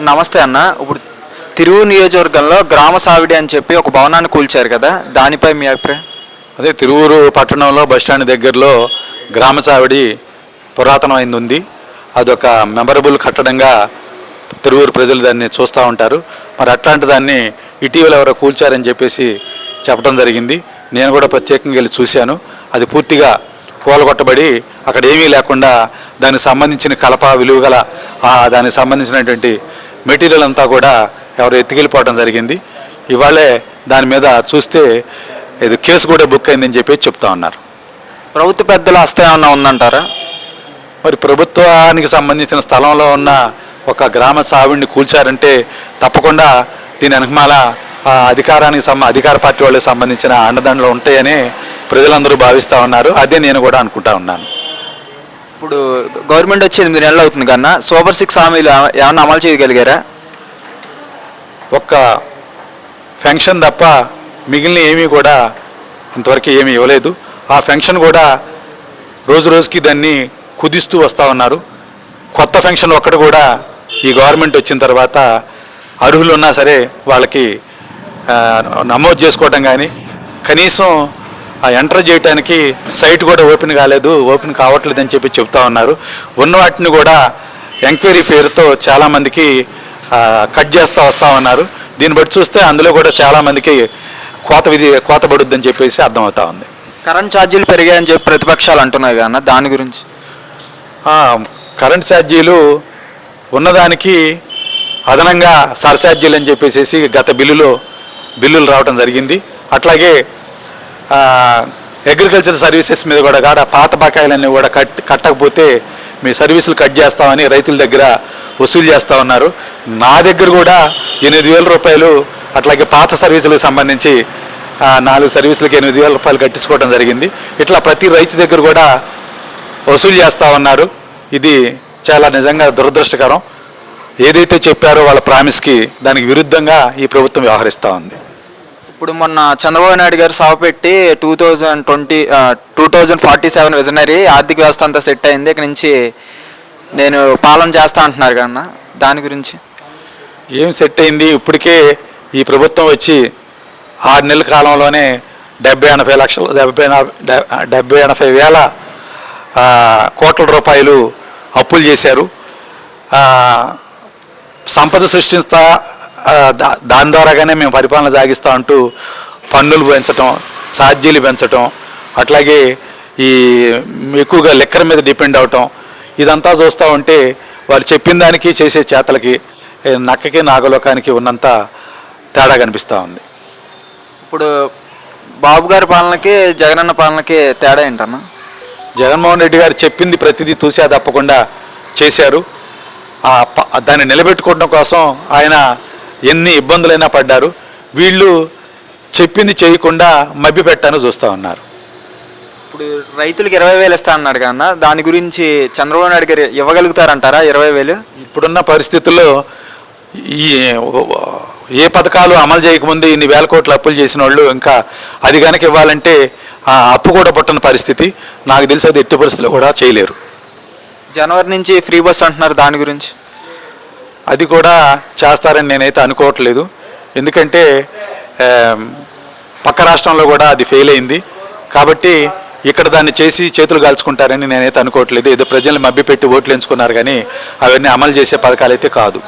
నమస్తే అన్న. ఇప్పుడు తిరువు నియోజకవర్గంలో గ్రామ సావిడి అని చెప్పి ఒక భవనాన్ని కూల్చారు కదా దానిపై మీ అభిప్రాయం? అదే తిరువురు పట్టణంలో బస్టాండ్ దగ్గరలో గ్రామ సావిడి పురాతనమైంది ఉంది అదొక మెమరబుల్ కట్టడంగా తిరువురు ప్రజలు దాన్ని చూస్తూ ఉంటారు. మరి అట్లాంటి దాన్ని ఇటీవల ఎవరో కూల్చారని చెప్పేసి చెప్పడం జరిగింది. నేను కూడా ప్రత్యేకంగా వెళ్ళి చూశాను. అది పూర్తిగా కూలగొట్టబడి అక్కడ ఏమీ లేకుండా దానికి సంబంధించిన కలప విలువ గల దానికి సంబంధించినటువంటి మెటీరియల్ అంతా కూడా ఎవరు ఎత్తుకెళ్ళిపోవడం జరిగింది. ఇవాళే దాని మీద చూస్తే ఇది కేసు కూడా బుక్ అయిందని చెప్పి చెప్తా ఉన్నారు. ప్రభుత్వ పెద్దల హస్తం ఏమన్నా ఉందంటారా? మరి ప్రభుత్వానికి సంబంధించిన స్థలంలో ఉన్న ఒక గ్రామ సావిడిని కూల్చారంటే తప్పకుండా దీని వెనకమాల ఆ అధికారానికి సంబ అధికార పార్టీ వాళ్ళకి సంబంధించిన అండదండలు ఉంటాయని ప్రజలందరూ భావిస్తూ ఉన్నారు. అదే నేను కూడా అనుకుంటా ఉన్నాను. ఇప్పుడు గవర్నమెంట్ వచ్చి ఎనిమిది నెలలు అవుతుంది కన్నా సూపర్ సిక్స్ హామీలు ఏమన్నా అమలు చేయగలిగారా? ఒక్క ఫెన్షన్ తప్ప మిగిలిన ఏమీ కూడా ఇంతవరకు ఏమీ ఇవ్వలేదు. ఆ ఫెన్షన్ కూడా రోజు రోజుకి దాన్ని కుదిస్తూ వస్తూ ఉన్నారు. కొత్త ఫెన్షన్ ఒక్కటి కూడా ఈ గవర్నమెంట్ వచ్చిన తర్వాత అర్హులు ఉన్నా సరే వాళ్ళకి నమోదు చేసుకోవటం కానీ కనీసం ఎంటర్ చేయడానికి సైట్ కూడా ఓపెన్ కాలేదు ఓపెన్ కావట్లేదని చెప్పి చెప్తా ఉన్నారు. ఉన్న వాటిని కూడా ఎంక్వైరీ పేరుతో చాలామందికి ఆ, కట్ చేస్తూ వస్తూ ఉన్నారు. దీన్ని బట్టి చూస్తే అందులో కూడా చాలామందికి కోత విధి కోత పడుద్దని చెప్పేసి అర్థమవుతా ఉంది. కరెంట్ ఛార్జీలు పెరిగాయని చెప్పి ప్రతిపక్షాలు అంటున్నాయి కన్నా దాని గురించి. ఆ, కరెంట్ ఛార్జీలు ఉన్నదానికి అదనంగా సర్ఛార్జీలు అని చెప్పేసి గత బిల్లులో బిల్లులు రావడం జరిగింది. అట్లాగే ఆ, అగ్రికల్చర్ సర్వీసెస్ మీద కూడా కాడ పాత బకాయిలన్నీ కూడా కట్ కట్టకపోతే మీ సర్వీసులు కట్ చేస్తామని రైతుల దగ్గర వసూలు చేస్తూ ఉన్నారు. నా దగ్గర కూడా ఎనిమిది వేల రూపాయలు అట్లాగే పాత సర్వీసులకు సంబంధించి నాలుగు సర్వీసులకు ఎనిమిది వేల రూపాయలు కట్టించుకోవడం జరిగింది. ఇట్లా ప్రతి రైతు దగ్గర కూడా వసూలు చేస్తూ ఉన్నారు. ఇది చాలా నిజంగా దురదృష్టకరం. ఏదైతే చెప్పారో వాళ్ళ ప్రామిస్కి దానికి విరుద్ధంగా ఈ ప్రభుత్వం వ్యవహరిస్తూ ఉంది. ఇప్పుడు మొన్న చంద్రబాబు నాయుడు గారు సభ పెట్టి two thousand twenty two thousand forty seven visionary ఆర్థిక వ్యవస్థ అంతా సెట్ అయింది. ఇక నుంచి నేను పాలన చేస్తా అంటున్నారు కన్నా దాని గురించి. ఏం సెట్ అయింది? ఇప్పటికే ఈ ప్రభుత్వం వచ్చి ఆరు నెలల కాలంలోనే డెబ్బై ఎనభై లక్షలు డెబ్బై డెబ్బై ఎనభై వేల కోట్ల రూపాయలు అప్పులు చేశారు. సంపద సృష్టిస్తా దాని ద్వారాగానే మేము పరిపాలన సాగిస్తా అంటూ పన్నులు పెంచటం ఛార్జీలు పెంచటం అట్లాగే ఈ ఎక్కువగా లెక్కల మీద డిపెండ్ అవటం ఇదంతా చూస్తూ ఉంటే వాళ్ళు చెప్పిన దానికి చేసే చేతలకి నక్కకి నాగలోకానికి ఉన్నంత తేడా కనిపిస్తూ ఉంది. ఇప్పుడు బాబు గారి పాలనకి జగనన్న పాలనకి తేడా ఏంటన్నా? జగన్మోహన్ రెడ్డి గారు చెప్పింది ప్రతిదీ తూసా తప్పకుండా చేశారు దాన్ని నిలబెట్టుకోవడం కోసం ఆయన ఎన్ని ఇబ్బందులైనా పడ్డారు. వీళ్ళు చెప్పింది చేయకుండా మభ్య పెట్టాను చూస్తూ ఉన్నారు. ఇప్పుడు రైతులకు ఇరవై వేలు ఇస్తా అన్నాడు కన్నా దాని గురించి చంద్రబాబు నాయుడు గారు ఇవ్వగలుగుతారంటారా ఇరవై వేలు? ఇప్పుడున్న పరిస్థితుల్లో ఈ ఏ పథకాలు అమలు చేయకముందు ఇన్ని వేల కోట్లు అప్పులు చేసిన వాళ్ళు ఇంకా అది కనుక ఇవ్వాలంటే ఆ అప్పు కూడా పుట్టని పరిస్థితి. నాకు తెలిసి అది ఎట్టి పరిస్థితుల్లో కూడా చేయలేరు. జనవరి నుంచి ఫ్రీ బస్ అంటున్నారు దాని గురించి. అది కూడా చేస్తారని నేనైతే అనుకోవట్లేదు. ఎందుకంటే పక్క రాష్ట్రంలో కూడా అది ఫెయిల్ అయింది. కాబట్టి ఇక్కడ దాన్ని చేసి చేతులు కాల్చుకుంటారని నేనైతే అనుకోవట్లేదు. ఏదో ప్రజల్ని మభ్యపెట్టి ఓట్లు ఎంచుకున్నారు కానీ అవన్నీ అమలు చేసే పథకాలు అయితే కాదు.